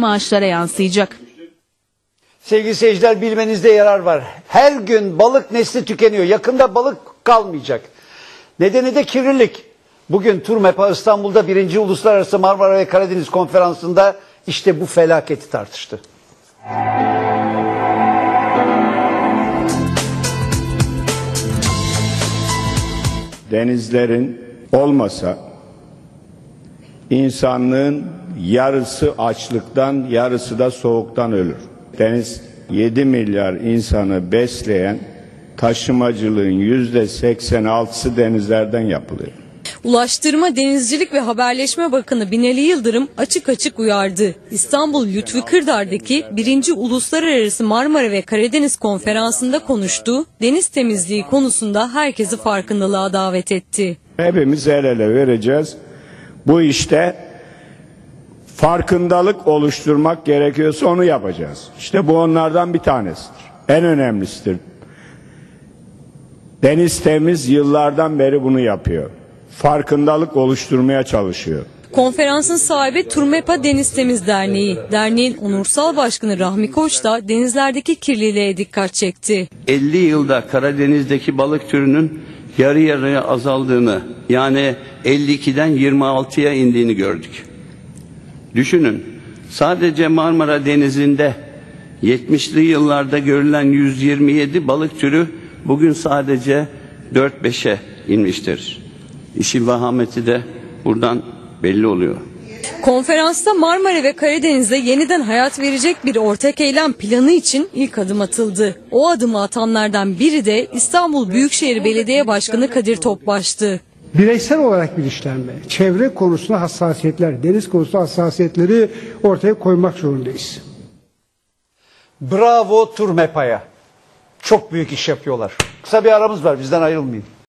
maaşlara yansıyacak. Sevgili seyirciler bilmenizde yarar var. Her gün balık nesli tükeniyor. Yakında balık kalmayacak. Nedeni de kirlilik. Bugün Turmepa İstanbul'da 1. Uluslararası Marmara ve Karadeniz Konferansı'nda işte bu felaketi tartıştı. denizlerin olmasa insanlığın yarısı açlıktan yarısı da soğuktan ölür. Deniz 7 milyar insanı besleyen taşımacılığın yüzde 86'sı denizlerden yapılıyor. Ulaştırma, Denizcilik ve Haberleşme Bakanı Binali Yıldırım açık açık uyardı. İstanbul Lütfü Kırdar'daki 1. Uluslararası Marmara ve Karadeniz Konferansı'nda konuştu. Deniz temizliği konusunda herkesi farkındalığa davet etti. Hepimiz el ele vereceğiz. Bu işte farkındalık oluşturmak gerekiyorsa onu yapacağız. İşte bu onlardan bir tanesidir. En önemlisidir. Deniz Temiz yıllardan beri bunu yapıyor. Farkındalık oluşturmaya çalışıyor. Konferansın sahibi Turmepa Deniz Temiz Derneği. Derneğin onursal başkanı Rahmi Koç da denizlerdeki kirliliğe dikkat çekti. 50 yılda Karadeniz'deki balık türünün yarı yarıya azaldığını yani 52'den 26'ya indiğini gördük. Düşünün sadece Marmara Denizi'nde 70'li yıllarda görülen 127 balık türü bugün sadece 4-5'e inmiştir. İşin vahameti de buradan belli oluyor. Konferansta Marmara ve Karadeniz'de yeniden hayat verecek bir ortak eylem planı için ilk adım atıldı. O adımı atanlardan biri de İstanbul Büyükşehir Belediye Başkanı Kadir Topbaş'tı. Bireysel olarak bilinçlenme, çevre konusunda hassasiyetler, deniz konusunda hassasiyetleri ortaya koymak zorundayız. Bravo Turmepa'ya. Çok büyük iş yapıyorlar. Kısa bir aramız var bizden ayrılmayın.